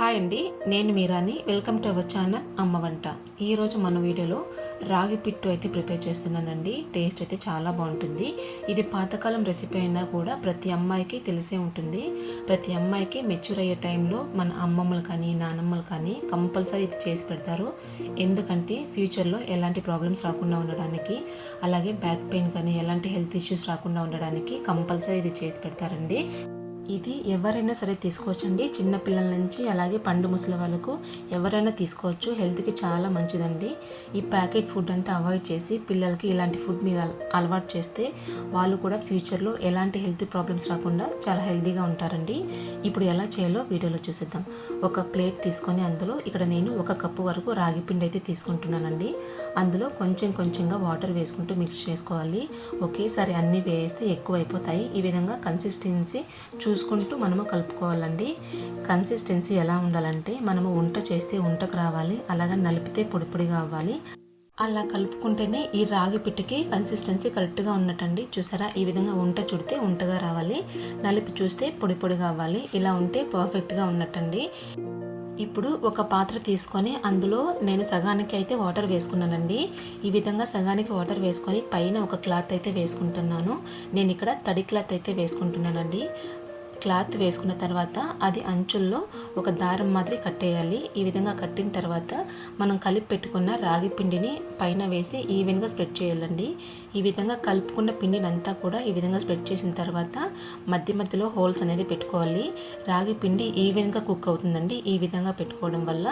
Hi అండి నేను మీరాని. వెల్కమ్ టు అవర్ ఛానల్ అమ్మ వంట. ఈరోజు మన వీడియోలో రాగి పిట్టు అయితే ప్రిపేర్ చేస్తున్నానండి. టేస్ట్ అయితే చాలా బాగుంటుంది. ఇది పాతకాలం రెసిపీ అయినా కూడా ప్రతి అమ్మాయికి తెలిసే ఉంటుంది. ప్రతి అమ్మాయికి మెచ్యూర్ అయ్యే టైంలో మన అమ్మమ్మలు కానీ నానమ్మలు కానీ కంపల్సరీ ఇది చేసి పెడతారు. ఎందుకంటే ఫ్యూచర్లో ఎలాంటి ప్రాబ్లమ్స్ రాకుండా ఉండడానికి అలాగే బ్యాక్ పెయిన్ కానీ ఎలాంటి హెల్త్ ఇష్యూస్ రాకుండా ఉండడానికి కంపల్సరీ ఇది చేసి పెడతారండి. ఇది ఎవరైనా సరే తీసుకోవచ్చండి. చిన్న పిల్లల నుంచి అలాగే పండు ముసలి వాళ్ళకు ఎవరైనా తీసుకోవచ్చు. హెల్త్కి చాలా మంచిదండి. ఈ ప్యాకెట్ ఫుడ్ అంతా అవాయిడ్ చేసి పిల్లలకి ఇలాంటి ఫుడ్ మీరు అలవాటు చేస్తే వాళ్ళు కూడా ఫ్యూచర్లో ఎలాంటి హెల్త్ ప్రాబ్లమ్స్ రాకుండా చాలా హెల్తీగా ఉంటారండి. ఇప్పుడు ఎలా చేయాలో వీడియోలో చూసేద్దాం. ఒక ప్లేట్ తీసుకొని అందులో ఇక్కడ నేను ఒక కప్పు వరకు రాగి పిండి అయితే తీసుకుంటున్నానండి. అందులో కొంచెం కొంచెంగా వాటర్ వేసుకుంటూ మిక్స్ చేసుకోవాలి. ఒకేసారి అన్నీ వేస్తే ఎక్కువ అయిపోతాయి ఈ విధంగా కన్సిస్టెన్సీ చూసుకుంటూ మనము కలుపుకోవాలండి. కన్సిస్టెన్సీ ఎలా ఉండాలంటే మనము వంట చేస్తే వంటకు రావాలి అలాగే నలిపితే పొడి పొడిగా అవ్వాలి. అలా కలుపుకుంటేనే ఈ రాగి పిట్టకి కన్సిస్టెన్సీ కరెక్ట్గా ఉన్నట్టండి. చూసారా? ఈ విధంగా వంట చుడితే వంటగా రావాలి నలిపి చూస్తే పొడి పొడిగా అవ్వాలి ఇలా ఉంటే పర్ఫెక్ట్గా ఉన్నట్టండి. ఇప్పుడు ఒక పాత్ర తీసుకొని అందులో నేను సగానికి అయితే వాటర్ వేసుకున్నానండి. ఈ విధంగా సగానికి వాటర్ వేసుకొని పైన ఒక క్లాత్ అయితే వేసుకుంటున్నాను. నేను ఇక్కడ తడి క్లాత్ అయితే వేసుకుంటున్నానండి. క్లాత్ వేసుకున్న తర్వాత అది అంచుల్లో ఒక దారం మాదిరి కట్టేయాలి. ఈ విధంగా కట్టిన తర్వాత మనం కలిపి పెట్టుకున్న రాగి పిండిని పైన వేసి ఈవెన్గా స్ప్రెడ్ చేయాలండి. ఈ విధంగా కలుపుకున్న పిండిని అంతా కూడా ఈ విధంగా స్ప్రెడ్ చేసిన తర్వాత మధ్య మధ్యలో హోల్స్ అనేది పెట్టుకోవాలి. రాగి పిండి ఈవెన్గా కుక్ అవుతుందండి ఈ విధంగా పెట్టుకోవడం వల్ల.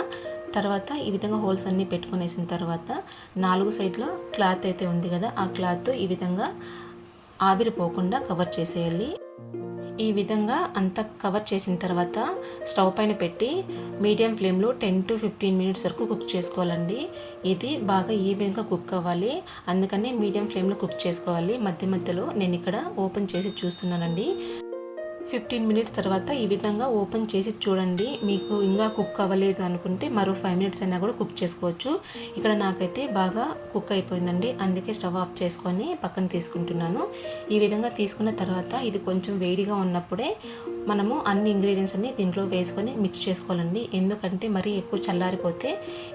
తర్వాత ఈ విధంగా హోల్స్ అన్నీ పెట్టుకునేసిన తర్వాత నాలుగు సైడ్లో క్లాత్ అయితే ఉంది కదా ఆ క్లాత్ ఈ విధంగా ఆవిరిపోకుండా కవర్ చేసేయాలి. ఈ విధంగా అంతా కవర్ చేసిన తర్వాత స్టవ్ పైన పెట్టి మీడియం ఫ్లేమ్లో టెన్ టు ఫిఫ్టీన్ మినిట్స్ వరకు కుక్ చేసుకోవాలండి. ఇది బాగా ఈవెన్గా కుక్ అవ్వాలి. అందుకని మీడియం ఫ్లేమ్లో కుక్ చేసుకోవాలి. మధ్య మధ్యలో నేను ఇక్కడ ఓపెన్ చేసి చూస్తున్నానండి. ఫిఫ్టీన్ మినిట్స్ తర్వాత ఈ విధంగా ఓపెన్ చేసి చూడండి. మీకు ఇంకా కుక్ అవ్వలేదు అనుకుంటే మరో ఫైవ్ మినిట్స్ అయినా కూడా కుక్ చేసుకోవచ్చు. ఇక్కడ నాకైతే బాగా కుక్ అయిపోయిందండి. అందుకే స్టవ్ ఆఫ్ చేసుకొని పక్కన తీసుకుంటున్నాను. ఈ విధంగా తీసుకున్న తర్వాత ఇది కొంచెం వేడిగా ఉన్నప్పుడే మనము అన్ని ఇంగ్రీడియంట్స్ అన్ని దీంట్లో వేసుకొని మిక్స్ చేసుకోవాలండి. ఎందుకంటే మరీ ఎక్కువ చల్లారిపోతే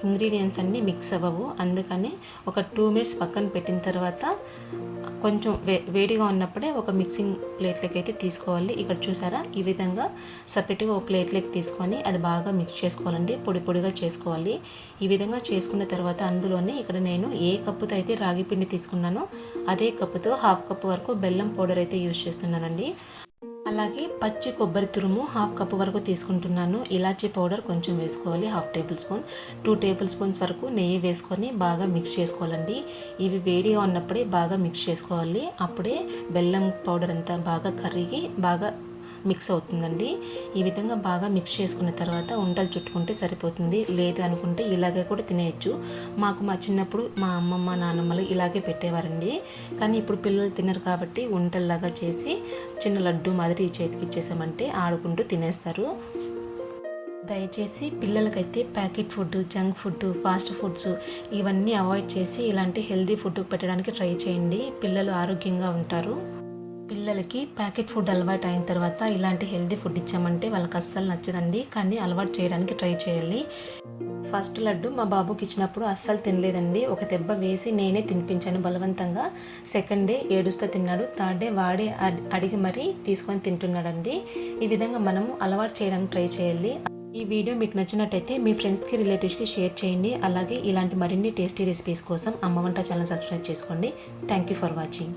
ఇంగ్రీడియంట్స్ అన్నీ మిక్స్ అవ్వవు. అందుకని ఒక టూ మినిట్స్ పక్కన పెట్టిన తర్వాత కొంచెం వే వేడిగా ఉన్నప్పుడే ఒక మిక్సింగ్ ప్లేట్లోకి అయితే తీసుకోవాలి. ఇక్కడ చూసారా? ఈ విధంగా సపరేట్గా ఒక ప్లేట్లోకి తీసుకొని అది బాగా మిక్స్ చేసుకోవాలండి. పొడి పొడిగా చేసుకోవాలి. ఈ విధంగా చేసుకున్న తర్వాత అందులోనే ఇక్కడ నేను ఏ కప్పుతో అయితే రాగి పిండి తీసుకున్నానో అదే కప్పుతో హాఫ్ కప్ వరకు బెల్లం పౌడర్ అయితే యూజ్ చేస్తున్నానండి. అలాగే పచ్చి కొబ్బరి తురుము హాఫ్ కప్ వరకు తీసుకుంటున్నాను. ఇలాచీ పౌడర్ కొంచెం వేసుకోవాలి half tablespoon. Two tablespoons వరకు నెయ్యి వేసుకొని బాగా మిక్స్ చేసుకోవాలండి. ఇవి వేడిగా ఉన్నప్పుడే బాగా మిక్స్ చేసుకోవాలి. అప్పుడే బెల్లం పౌడర్ అంతా బాగా కరిగి బాగా మిక్స్ అవుతుందండి. ఈ విధంగా బాగా మిక్స్ చేసుకున్న తర్వాత ఉండలు చుట్టుకుంటే సరిపోతుంది. లేదు అనుకుంటే ఇలాగే కూడా తినేయచ్చు. మాకు మా చిన్నప్పుడు మా అమ్మమ్మ నాన్నమ్మలు ఇలాగే పెట్టేవారండి. కానీ ఇప్పుడు పిల్లలు తినరు కాబట్టి ఉండల్లాగా చేసి చిన్న లడ్డు మాదిరి చేతికి ఇచ్చేసామంటే ఆడుకుంటూ తినేస్తారు. దయచేసి పిల్లలకైతే packet food junk food fast foods ఇవన్నీ అవాయిడ్ చేసి ఇలాంటి హెల్దీ ఫుడ్ పెట్టడానికి ట్రై చేయండి. పిల్లలు ఆరోగ్యంగా ఉంటారు. పిల్లలకి ప్యాకెట్ ఫుడ్ అలవాటు అయిన తర్వాత ఇలాంటి హెల్దీ ఫుడ్ ఇచ్చామంటే వాళ్ళకి అస్సలు నచ్చదండి. కానీ అలవాటు చేయడానికి ట్రై చేయాలి. ఫస్ట్ లడ్డు మా బాబుకి ఇచ్చినప్పుడు అస్సలు తినలేదండి. ఒక దెబ్బ వేసి నేనే తినిపించాను బలవంతంగా. సెకండ్ డే ఏడుస్తా తిన్నాడు. థర్డ్ డే వాడే అడిగి మరీ తీసుకొని తింటున్నాడండి. ఈ విధంగా మనము అలవాటు చేయడానికి ట్రై చేయాలి. ఈ వీడియో మీకు నచ్చినట్టయితే మీ ఫ్రెండ్స్కి రిలేటివ్స్కి షేర్ చేయండి. అలాగే ఇలాంటి మరిన్ని టేస్టీ రెసిపీస్ కోసం అమ్మ వంట ఛానల్ సబ్స్క్రైబ్ చేసుకోండి. Thank you for watching.